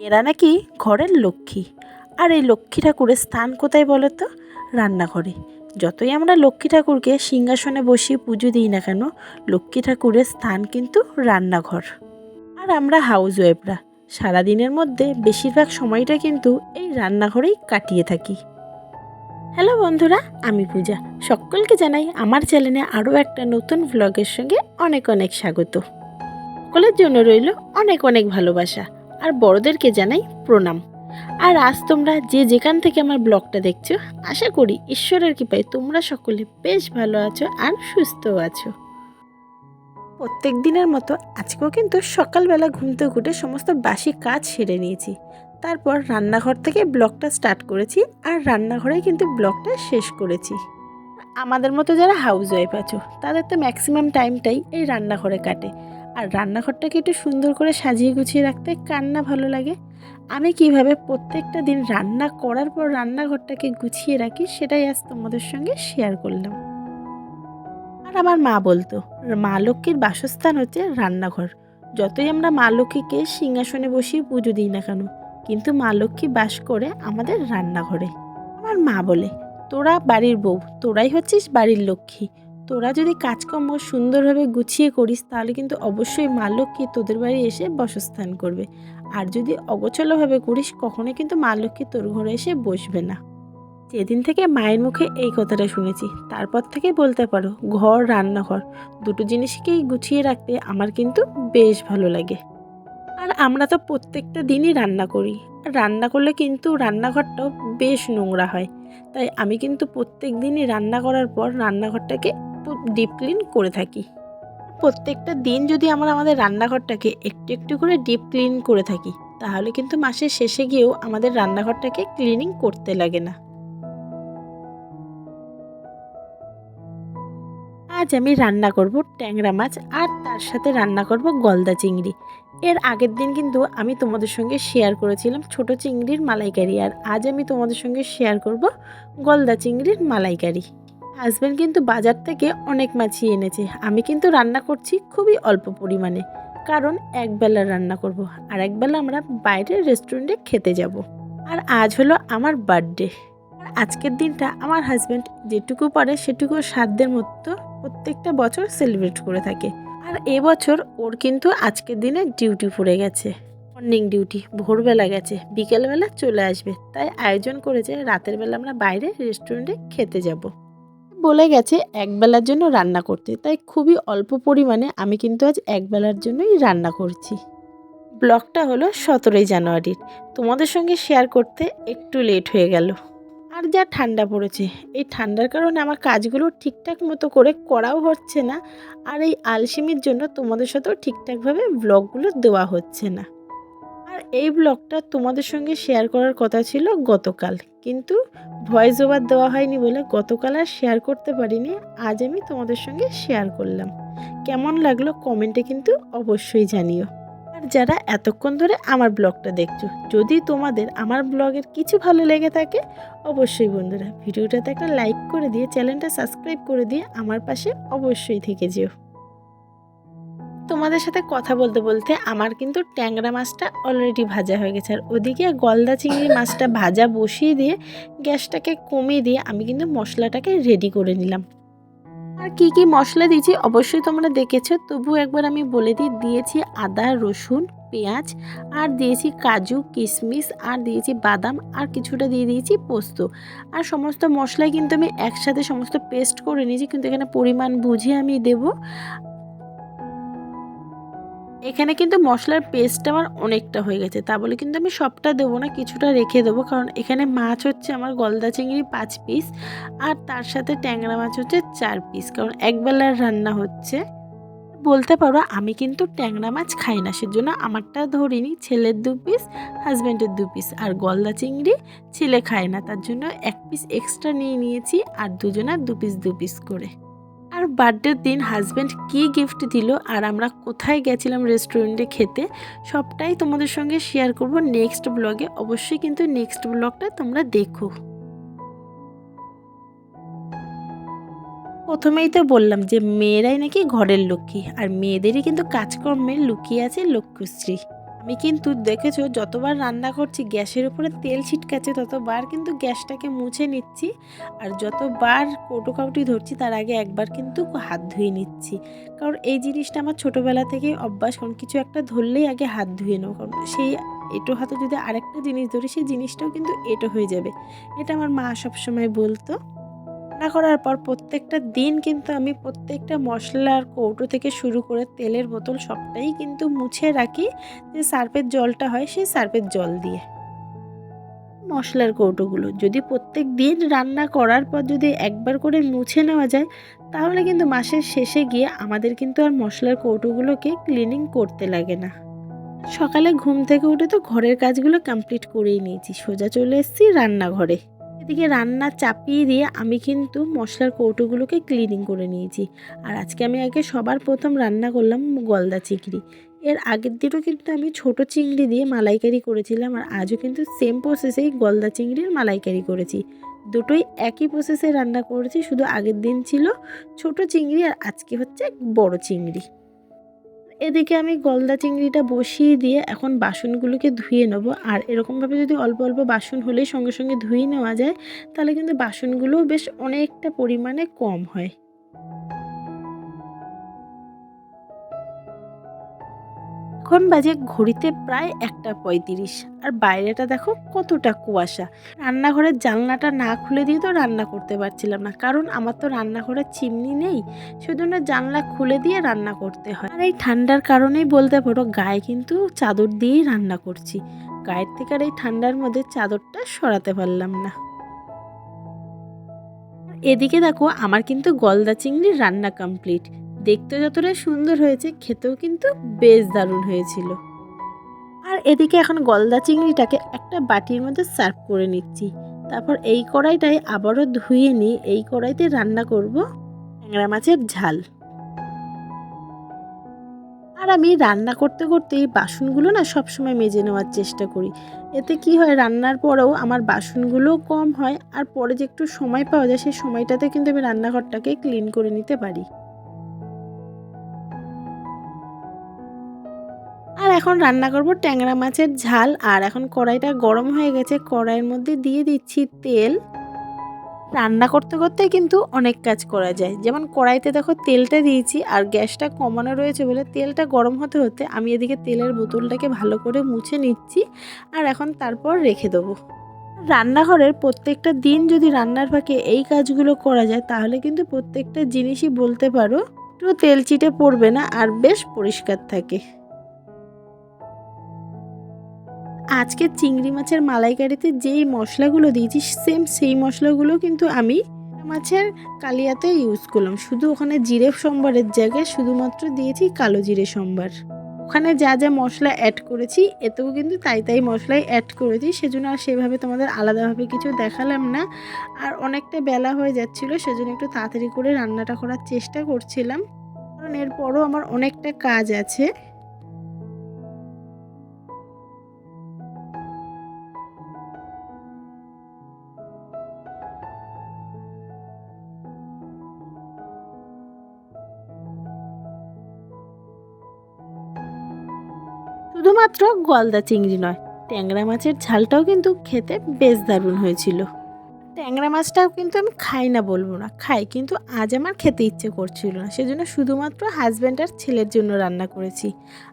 এরা নাকি ঘরের লক্ষ্মী। আর এই লক্ষ্মী ঠাকুরের স্থান কোথায় বলো তো রান্নাঘরে। যতই আমরা লক্ষ্মী ঠাকুরকে সিংহাসনে বসিয়ে পুজো দিই না কেন, লক্ষ্মী ঠাকুরের স্থান কিন্তু রান্নাঘর। আর আমরা হাউস ওয়াইফরা সারাদিনের মধ্যে বেশিরভাগ সময়টা কিন্তু এই রান্নাঘরেই কাটিয়ে থাকি। হ্যালো বন্ধুরা, আমি পূজা। সকলকে জানাই আমার চ্যানেলে আরও একটা নতুন ভ্লগের সঙ্গে অনেক অনেক স্বাগত। সকলের জন্য রইল অনেক অনেক ভালোবাসা। আর বড়দেরকে জানাই প্রণাম। আর আজ তোমরা যে যেখান থেকে আমার ব্লগটা দেখছ, আশা করি ঈশ্বরের কৃপায় তোমরা সকলে বেশ ভালো আছো আর সুস্থ আছো। প্রত্যেক দিনের মতো আজকেও কিন্তু সকালবেলা ঘুমতে উঠে সমস্ত বাসি কাজ সেরে নিয়েছি। তারপর রান্নাঘর থেকে ব্লগটা স্টার্ট করেছি আর রান্নাঘরে কিন্তু ব্লগটা শেষ করেছি। আমাদের মতো যারা হাউস ওয়াইফ আছো, তাদের তো ম্যাক্সিমাম টাইমটাই এই রান্নাঘরে কাটে। আর রান্নাঘরটাকে একটু সুন্দর করে সাজিয়ে গুছিয়ে রাখতে কার না ভালো লাগে? আমি কীভাবে প্রত্যেকটা দিন রান্না করার পর রান্নাঘরটাকে গুছিয়ে রাখি সেটাই আজ তোমাদের সঙ্গে শেয়ার করলাম। আর আমার মা বলতো, মা লক্ষ্মীর বাসস্থান হচ্ছে রান্নাঘর। যতই আমরা মা লক্ষ্মীকে সিংহাসনে বসিয়ে পুজো দিই না কেন, কিন্তু মা লক্ষ্মী বাস করে আমাদের রান্নাঘরে। আমার মা বলে, তোরা বাড়ির বউ, তোরাই হচ্ছিস বাড়ির লক্ষ্মী। তোরা যদি কাজকর্ম সুন্দরভাবে গুছিয়ে করিস, তাহলে কিন্তু অবশ্যই মা লক্ষ্মী তোদের বাড়ি এসে বসস্থান করবে। আর যদি অগোছলভাবে করিস, কখনোই কিন্তু মা লক্ষ্মী তোর ঘরে এসে বসবে না। যেদিন থেকে মায়ের মুখে এই কথাটা শুনেছি, তারপর থেকে বলতে পারো, ঘর, রান্নাঘর, দুটো জিনিসকেই গুছিয়ে রাখতে আমার কিন্তু বেশ ভালো লাগে। আর আমরা তো প্রত্যেকটা দিনই রান্না করি। রান্না করলে কিন্তু রান্নাঘরটাও বেশ নোংরা হয়। তাই আমি কিন্তু প্রত্যেক দিনই রান্না করার পর রান্নাঘরটাকে ডিপ ক্লিন করে থাকি। প্রত্যেকটা দিন যদি আমরা আমাদের রান্নাঘরটাকে একটু একটু করে ডিপ ক্লিন করে থাকি, তাহলে কিন্তু মাসের শেষে গিয়েও আমাদের রান্নাঘরটাকে ক্লিনিং করতে লাগে না। আজ আমি রান্না করব ট্যাংরা মাছ আর তার সাথে রান্না করব গলদা চিংড়ি। এর আগের দিন কিন্তু আমি তোমাদের সঙ্গে শেয়ার করেছিলাম ছোট চিংড়ির মালাইকারি আর আজ আমি তোমাদের সঙ্গে শেয়ার করব গলদা চিংড়ির মালাইকারি। হাজব্যান্ড কিন্তু বাজার থেকে অনেক মাছই এনেছে। আমি কিন্তু রান্না করছি খুবই অল্প পরিমাণে, কারণ একবেলা রান্না করব আর একবেলা আমরা বাইরের রেস্টুরেন্টে খেতে যাব। আর আজ হলো আমার বার্থডে। আর আজকের দিনটা আমার হাজব্যান্ড যেটুকু পারে সেটুকু সাধ্যের মতো প্রত্যেকটা বছর সেলিব্রেট করে থাকে। আর এবছর ওর কিন্তু আজকের দিনে ডিউটি পড়ে গেছে। মর্নিং ডিউটি, ভোরবেলা গেছে, বিকেলবেলা চলে আসবে। তাই আয়োজন করেছে রাতের বেলা আমরা বাইরে রেস্টুরেন্টে খেতে যাব। বলে গেছে, একবেলার জন্য রান্না করতে। তাই খুবই অল্প পরিমাণে আমি কিন্তু আজ একবেলার জন্যই রান্না করছি। ব্লগটা হলো সতেরোই জানুয়ারির। তোমাদের সঙ্গে শেয়ার করতে একটু লেট হয়ে গেল। আর যা ঠান্ডা পড়েছে, এই ঠান্ডার কারণে আমার কাজগুলো ঠিকঠাক মতো করে করাও হচ্ছে না। আর এই আলসেমির জন্য তোমাদের সাথেও ঠিকঠাকভাবে ব্লগগুলো দেওয়া হচ্ছে না। এই ব্লগটা তোমাদের সঙ্গে শেয়ার করার কথা ছিল গতকাল। কিন্তু ভয়েস ওভার দেওয়া হয়নি বলে গতকাল আর শেয়ার করতে পারিনি, আজ আমি তোমাদের সঙ্গে শেয়ার করলাম। কেমন লাগল কমেন্টে কিন্তু অবশ্যই জানিও। আর যারা এতক্ষণ ধরে আমার ব্লগটা দেখছ, যদি তোমাদের আমার ব্লগের কিছু ভালো লেগে থাকে, অবশ্যই বন্ধুরা, ভিডিওটাতে একটা লাইক করে দিয়ে চ্যানেলটা সাবস্ক্রাইব করে দিয়ে আমার পাশে অবশ্যই থেকে যেও। তোমাদের সাথে কথা বলতে বলতে আমার কিন্তু ট্যাংরা মাছটা অলরেডি ভাজা হয়ে গেছে। আর ওদিকে গলদা চিংড়ি মাছটা ভাজা বসিয়ে দিয়ে গ্যাসটাকে কমিয়ে দিয়ে আমি কিন্তু মশলাটাকে রেডি করে নিলাম। আর কি কি মশলা দিয়েছি অবশ্যই তোমরা দেখেছ। তবু একবার আমি বলে দিই, দিয়েছি আদা, রসুন, পেঁয়াজ, আর দিয়েছি কাজু, কিশমিশ, আর দিয়েছি বাদাম, আর কিছুটা দিয়ে দিয়েছি পোস্ত। আর সমস্ত মশলাই কিন্তু আমি একসাথে সমস্ত পেস্ট করে নিয়েছি, কিন্তু এখানে পরিমাণ বুঝে আমি দেব। এখানে কিন্তু মশলার পেস্ট আমার অনেকটা হয়ে গেছে। তা বলে কিন্তু আমি সবটা দেবো না, কিছুটা রেখে দেবো। কারণ এখানে মাছ হচ্ছে আমার গলদা চিংড়ি পাঁচ পিস আর তার সাথে ট্যাংরা মাছ হচ্ছে চার পিস কারণ একবেলার রান্না হচ্ছে। বলতে পারো, আমি কিন্তু ট্যাংরা মাছ খাই না, সেজন্য আমারটা ধরিনি, ছেলের দু পিস হাজব্যান্ডের দু পিস আর গলদা চিংড়ি ছেলে খায় না, তার জন্য এক পিস এক্সট্রা নিয়ে নিয়েছি আর দুজনের দু পিস দু পিস করে। আর বার্থডের দিন হাজব্যান্ড কী গিফট দিল আর আমরা কোথায় গেছিলাম রেস্টুরেন্টে খেতে, সবটাই তোমাদের সঙ্গে শেয়ার করব নেক্সট ব্লগে অবশ্যই কিন্তু নেক্সট ব্লগটা তোমরা দেখো। প্রথমেই তো বললাম যে মেয়েরাই নাকি ঘরের লক্ষ্মী, আর মেয়েদেরই কিন্তু কাজকর্মে লুকিয়ে আছে লক্ষ্যশ্রী আমি কিন্তু দেখেছ, যতবার রান্না করছি, গ্যাসের উপরে তেল ছিটকাচ্ছে, ততবার কিন্তু গ্যাসটাকে মুছে নিচ্ছি। আর যতবার কৌটো কাউটি ধরছি, তার আগে একবার কিন্তু হাত ধুয়ে নিচ্ছি। কারণ এই জিনিসটা আমার ছোটোবেলা থেকেই অভ্যাস, কারণ কিছু একটা ধরলেই আগে হাত ধুয়ে নেব। কারণ সেই এটো হাতে যদি আরেকটা জিনিস ধরি, সেই জিনিসটাও কিন্তু এটো হয়ে যাবে। এটা আমার মা সবসময় বলতো। রান্না করার পর প্রত্যেকটা দিন কিন্তু আমি প্রত্যেকটা মশলার কৌটো থেকে শুরু করে তেলের বোতল সবটাই কিন্তু মুছে রাখি যে সার্ফের জলটা হয় সেই সার্ফের জল দিয়ে। মশলার কৌটোগুলো যদি প্রত্যেক দিন রান্না করার পর যদি একবার করে মুছে নেওয়া যায়, তাহলে কিন্তু মাসের শেষে গিয়ে আমাদের কিন্তু আর মশলার কৌটোগুলোকে ক্লিনিং করতে লাগে না। সকালে ঘুম থেকে উঠে তো ঘরের কাজগুলো কমপ্লিট করেই নিয়েছি, সোজা চলে এসেছি রান্নাঘরে। এদিকে রান্না চাপিয়ে দিয়ে আমি কিন্তু মশলার কৌটোগুলোকে ক্লিনিং করে নিয়েছি। আর আজকে আমি আগে সবার প্রথম রান্না করলাম গলদা চিংড়ি। এর আগের দিনও কিন্তু আমি ছোট চিংড়ি দিয়ে মালাইকারি করেছিলাম আর আজও কিন্তু সেম প্রসেসেই গলদা চিংড়ির মালাইকারি করেছি। দুটোই একই প্রসেসে রান্না করেছি, শুধু আগের দিন ছিল ছোট চিংড়ি আর আজকে হচ্ছে বড় চিংড়ি। এদিকে আমি গলদা চিংড়িটা বসিয়ে দিয়ে এখন বাসনগুলোকে ধুয়ে নেব। আর এরকমভাবে যদি অল্প অল্প বাসন হলেই সঙ্গে সঙ্গে ধুয়ে নেওয়া যায়, তাহলে কিন্তু বাসনগুলোও বেশ অনেকটা পরিমাণে কম হয়। এখন বাজে ঘড়িতে প্রায় একটা পঁয়ত্রিশ। আর বাইরেটা দেখো কতটা কুয়াশা। রান্নাঘরের জানলাটা না খুলে দিয়ে তো রান্না করতে পারছিলাম না। কারণ আমার তো রান্নাঘরের চিমনি নেই, সেজন্য জানলা খুলে দিয়ে রান্না করতে হয়। আর এই ঠান্ডার কারণেই বলতে পারো গায়ে কিন্তু চাদর দিয়েই রান্না করছি। গায়ের থেকে আর এই ঠান্ডার মধ্যে চাদরটা সরাতে পারলাম না। এদিকে দেখো আমার কিন্তু গলদা চিংড়ির রান্না কমপ্লিট। দেখতে যতটা সুন্দর হয়েছে, খেতেও কিন্তু বেশ দারুণ হয়েছিল। আর এদিকে এখন গলদা চিংড়িটাকে একটা বাটির মধ্যে সার্ভ করে নিচ্ছি। তারপর এই কড়াইটাই আবারও ধুয়ে নিয়ে এই কড়াইতে রান্না করব ট্যাংরা মাছের ঝাল। আর আমি রান্না করতে করতে বাসনগুলো না সবসময় মেজে নেওয়ার চেষ্টা করি। এতে কি হয়, রান্নার পরেও আমার বাসনগুলোও কম হয়, আর পরে যে একটু সময় পাওয়া যায়, সেই সময়টাতে কিন্তু আমি রান্নাঘরটাকে ক্লিন করে নিতে পারি। আর এখন রান্না করব ট্যাংরা মাছের ঝাল। আর এখন কড়াইটা গরম হয়ে গেছে, কড়াইয়ের মধ্যে দিয়ে দিচ্ছি তেল। রান্না করতে করতে কিন্তু অনেক কাজ করা যায়। যেমন কড়াইতে দেখো তেলটা দিয়েছি, আর গ্যাসটা কমানো রয়েছে বলে তেলটা গরম হতে হতে আমি এদিকে তেলের বোতলটাকে ভালো করে মুছে নিচ্ছি, আর এখন তারপর রেখে দেবো। রান্নাঘরের প্রত্যেকটা দিন যদি রান্নার ফাঁকে এই কাজগুলো করা যায়, তাহলে কিন্তু প্রত্যেকটা জিনিসই বলতে পারো, একটু তেল চিটে পড়বে না, আর বেশ পরিষ্কার থাকে। আজকে চিংড়ি মাছের মালাইকারিতে যেই মশলাগুলো দিয়েছি সেম সেই মশলাগুলো কিন্তু আমি মাছের কালিয়াতে ইউজ করলাম। শুধু ওখানে জিরে সম্বারের জায়গায় শুধুমাত্র দিয়েছি কালো জিরে সম্বার। ওখানে যা যা মশলা অ্যাড করেছি, এতেও কিন্তু তাই তাই মশলাই অ্যাড করেছি। সেজন্য আর সেভাবে তোমাদের আলাদাভাবে কিছু দেখালাম না। আর অনেকটা বেলা হয়ে যাচ্ছিল, সেজন্য একটু তাড়াতাড়ি করে রান্নাটা করার চেষ্টা করছিলাম। কারণ এরপরও আমার অনেকটা কাজ আছে। শুধুমাত্র গলদা চিংড়ি নয় ট্যাংরা মাছের ঝালটাও কিন্তু খেতে বেশ দারুণ হয়েছিল। ট্যাংরা মাছটাও কিন্তু আমি খাই না বলব না, খাই। কিন্তু আজ আমার খেতে ইচ্ছে করছিল না, সেজন্য শুধুমাত্র হাজব্যান্ড আর ছেলের জন্য রান্না করেছি।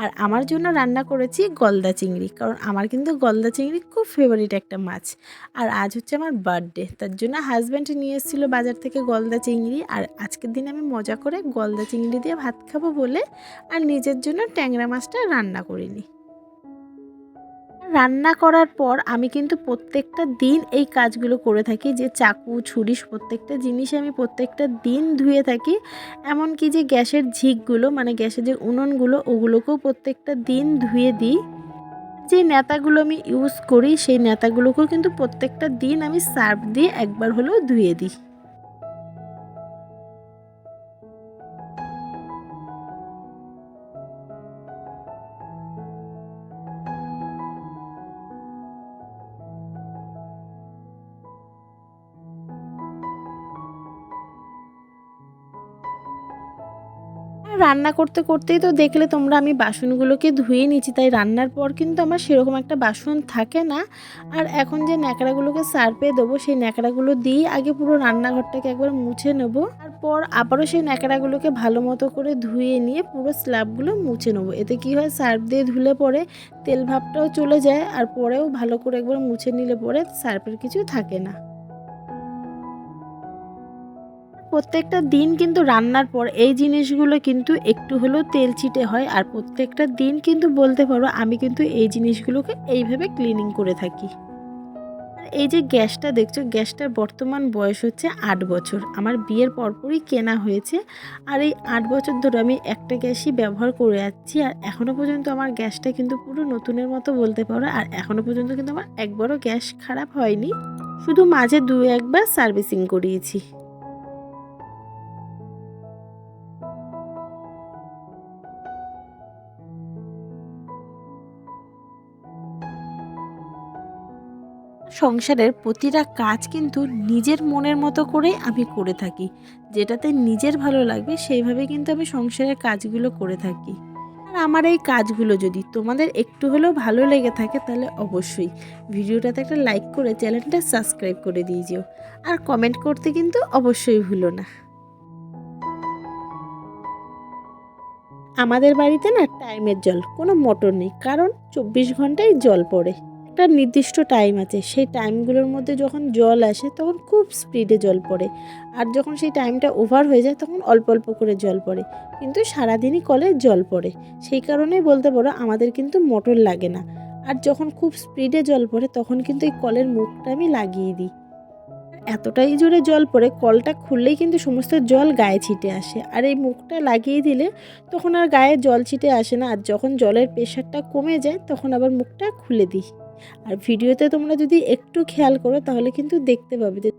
আর আমার জন্য রান্না করেছি গলদা চিংড়ি, কারণ আমার কিন্তু গলদা চিংড়ি খুব ফেভারিট একটা মাছ। আর আজ হচ্ছে আমার বার্থডে তার জন্য হাজব্যান্ড নিয়ে এসেছিল বাজার থেকে গলদা চিংড়ি, আর আজকের দিন আমি মজা করে গলদা চিংড়ি দিয়ে ভাত খাব বলে, আর নিজের জন্য ট্যাংরা মাছটা রান্না করিনি। রান্না করার পর আমি কিন্তু প্রত্যেকটা দিন এই কাজগুলো করে থাকি, যে চাকু ছুরি প্রত্যেকটা জিনিস আমি প্রত্যেকটা দিন ধুয়ে থাকি। এমনকি যে গ্যাসের ঝিকগুলো মানে গ্যাসের যে উনুনগুলো, ওগুলোকেও প্রত্যেকটা দিন ধুয়ে দিই। যে নেতাগুলো আমি ইউজ করি, সেই নেতাগুলোকেও কিন্তু প্রত্যেকটা দিন আমি সার্ফ দিয়ে একবার হলেও ধুয়ে দিই। রান্না করতে করতেই তো দেখলে তোমরা আমি বাসনগুলোকে ধুয়ে নিচ্ছি তাই রান্নার পর কিন্তু আমার সেরকম একটা বাসন থাকে না। আর এখন যে ন্যাকড়াগুলোকে সার্পে দেবো, সেই ন্যাকড়াগুলো দিয়েই আগে পুরো রান্নাঘরটাকে একবার মুছে নেব। তারপর আবারও সেই ন্যাকড়াগুলোকে ভালো মতো করে ধুয়ে নিয়ে পুরো স্ল্যাবগুলো মুছে নেব। এতে কি হয়, সার্ফ দিয়ে ধুলে পরে তেল ভাবটাও চলে যায়, আর পরেও ভালো করে একবার মুছে নিলে পরে সার্ফের কিছু থাকে না। প্রত্যেকটা দিন কিন্তু রান্নার পর এই জিনিসগুলো কিন্তু একটু হলেও তেল ছিটে হয় আর প্রত্যেকটা দিন কিন্তু বলতে পারো আমি কিন্তু এই জিনিসগুলোকে এইভাবে ক্লিনিং করে থাকি। এই যে গ্যাসটা দেখছ, গ্যাসটার বর্তমান বয়স হচ্ছে আট বছর। আমার বিয়ের পরপরই কেনা হয়েছে আর এই আট বছর ধরে আমি একটা গ্যাসই ব্যবহার করে যাচ্ছি আর এখনও পর্যন্ত আমার গ্যাসটা কিন্তু পুরো নতুনের মতো বলতে পারো আর এখনও পর্যন্ত কিন্তু আমার একবারও গ্যাস খারাপ হয়নি। শুধু মাঝে দু একবার সার্ভিসিং করিয়েছি। সংসারের প্রতিটা কাজ কিন্তু নিজের মনের মতো করে আমি করে থাকি। যেটাতে নিজের ভালো লাগবে, সেইভাবে কিন্তু আমি সংসারের কাজগুলো করে থাকি। আর আমার এই কাজগুলো যদি তোমাদের একটু হলেও ভালো লেগে থাকে, তাহলে অবশ্যই ভিডিওটাতে একটা লাইক করে চ্যানেলটা সাবস্ক্রাইব করে দিয়ে যেও। আর কমেন্ট করতে কিন্তু অবশ্যই ভুলো না। আমাদের বাড়িতে না টাইমের জল, কোনো মোটর নেই, কারণ চব্বিশ ঘন্টায় জল পড়ে। একটা নির্দিষ্ট টাইম আছে। সেই টাইমগুলোর মধ্যে যখন জল আসে, তখন খুব স্পিডে জল পড়ে। আর যখন সেই টাইমটা ওভার হয়ে যায়, তখন অল্প অল্প করে জল পড়ে। কিন্তু সারাদিনই কলে জল পড়ে। সেই কারণেই বলতে পারো, আমাদের কিন্তু মোটর লাগে না। আর যখন খুব স্পিডে জল পড়ে, তখন কিন্তু এই কলের মুখটা আমি লাগিয়ে দিই। এতটাই জোরে জল পড়ে, কলটা খুললেই কিন্তু সমস্ত জল গায়ে ছিটে আসে। আর এই মুখটা লাগিয়ে দিলে তখন আর গায়ে জল ছিটে আসে না। আর যখন জলের প্রেশারটা কমে যায়, তখন আবার মুখটা খুলে দিই। আর ভিডিওতে তোমরা যদি একটু খেয়াল করো, তাহলে কিন্তু দেখতে পাবে যে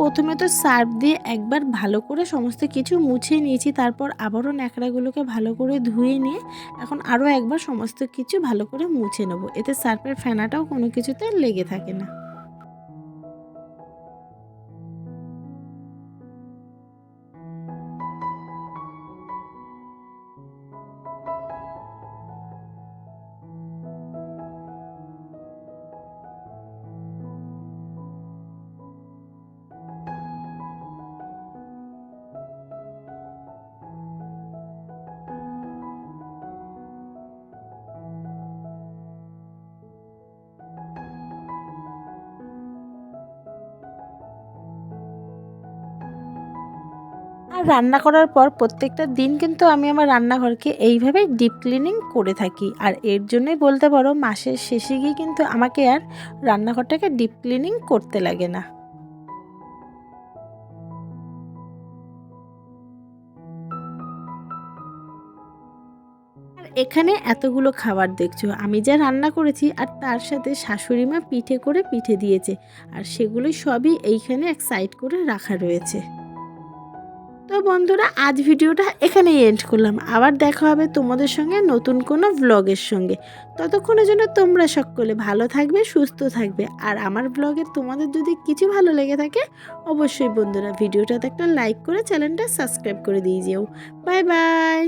প্রথমে তো সার্ফ দিয়ে একবার ভালো করে সমস্ত কিছু মুছে নিয়েছি, তারপর আবারও ন্যাকড়াগুলোকে ভালো করে ধুয়ে নিয়ে এখন আরও একবার সমস্ত কিছু ভালো করে মুছে নেব। এতে সার্ফের ফেনাটাও কোনো কিছুতে লেগে থাকে না। আর রান্না করার পর প্রত্যেকটা দিন কিন্তু আমি আমার রান্নাঘরকে এইভাবেই ডিপ ক্লিনিং করে থাকি। আর এর জন্যই বলতে পারো, মাসের শেষে গিয়ে কিন্তু আমাকে আর রান্নাঘরটাকে ডিপ ক্লিনিং করতে লাগে না। এখানে এতগুলো খাবার দেখছ, আমি যা রান্না করেছি আর তার সাথে শাশুড়ি মা পিঠে করে পিঠে দিয়েছে। আর সেগুলোই সবই এইখানে এক সাইড করে রাখা রয়েছে। তো বন্ধুরা, আজ ভিডিওটা এখানেই এন্ড করলাম। আবার দেখা হবে তোমাদের সঙ্গে নতুন কোনো ব্লগের সঙ্গে। ততক্ষণের জন্য তোমরা সকলে ভালো থাকবে, সুস্থ থাকবে। আর আমার ব্লগের তোমাদের যদি কিছু ভালো লেগে থাকে, অবশ্যই বন্ধুরা, ভিডিওটাতে একটা লাইক করে চ্যানেলটা সাবস্ক্রাইব করে দিয়ে যেও। Bye bye